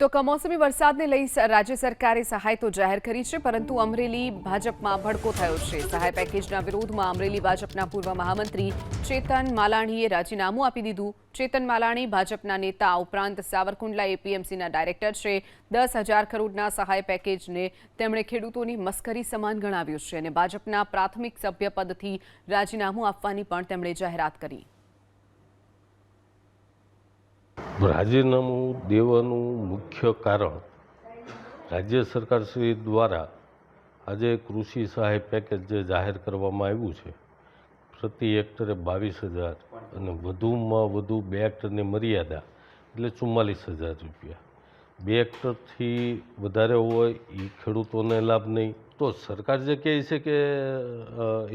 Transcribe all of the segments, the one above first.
તો કમોસમી વરસાદને લઈ રાજ્ય સરકારે સહાય તો જાહેર કરી છે, પરંતુ અમરેલી ભાજપમાં ભડકો થયો છે. સહાય પેકેજના વિરોધમાં અમરેલી ભાજપના પૂર્વ મહામંત્રી ચેતન માલાણીએ રાજીનામું આપી દીધું. ચેતન માલાણી ભાજપના નેતા ઉપરાંત સાવરકુંડલા એપીએમસીના ડાયરેક્ટર છે. દસ હજાર કરોડના સહાય પેકેજને તેમણે ખેડૂતોની મસ્કરી સમાન ગણાવ્યું છે અને ભાજપના પ્રાથમિક સભ્ય પદથી રાજીનામું આપવાની પણ તેમણે જાહેરાત કરી. રાજીનામું દેવાનું મુખ્ય કારણ રાજ્ય સરકાર શ્રી દ્વારા આજે કૃષિ સહાય પેકેજ જે જાહેર કરવામાં આવ્યું છે, પ્રતિ હેક્ટરે બાવીસ હજાર અને વધુમાં વધુ બે હેક્ટરની મર્યાદા એટલે ચુમ્માલીસ હજાર રૂપિયા. બે હેક્ટરથી વધારે હોય એ ખેડૂતોને લાભ નહીં. તો સરકાર જે કહે છે કે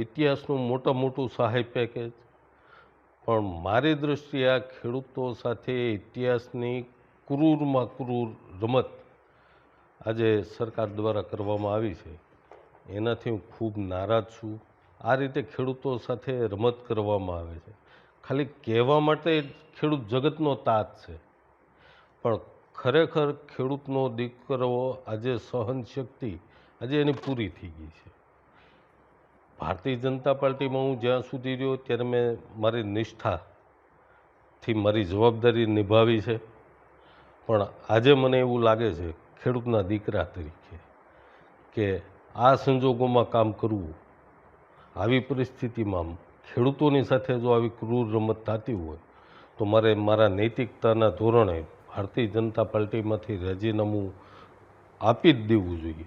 ઇતિહાસનું મોટા મોટું સહાય પેકેજ પણ મારી દૃષ્ટિએ આ ખેડૂતો સાથે ઇતિહાસની ક્રૂરમાં ક્રૂર રમત આજે સરકાર દ્વારા કરવામાં આવી છે. એનાથી હું ખૂબ નારાજ છું. આ રીતે ખેડૂતો સાથે રમત કરવામાં આવે છે. ખાલી કહેવા માટે ખેડૂત જગતનો તાત છે. પણ ખરેખર ખેડૂતનો દીકરો આજે સહન શક્તિ આજે એની પૂરી થઈ ગઈ છે. ભારતીય જનતા પાર્ટીમાં હું જ્યાં સુધી રહ્યો ત્યારે મેં મારી નિષ્ઠાથી મારી જવાબદારી નિભાવી છે. પણ આજે મને એવું લાગે છે, ખેડૂતના દીકરા તરીકે, કે આ સંજોગોમાં કામ કરવું, આવી પરિસ્થિતિમાં ખેડૂતોની સાથે જો આવી ક્રૂર રમત થતી હોય, તો મારે મારા નૈતિકતાના ધોરણે ભારતીય જનતા પાર્ટીમાંથી રાજીનામું આપી જ દેવું જોઈએ.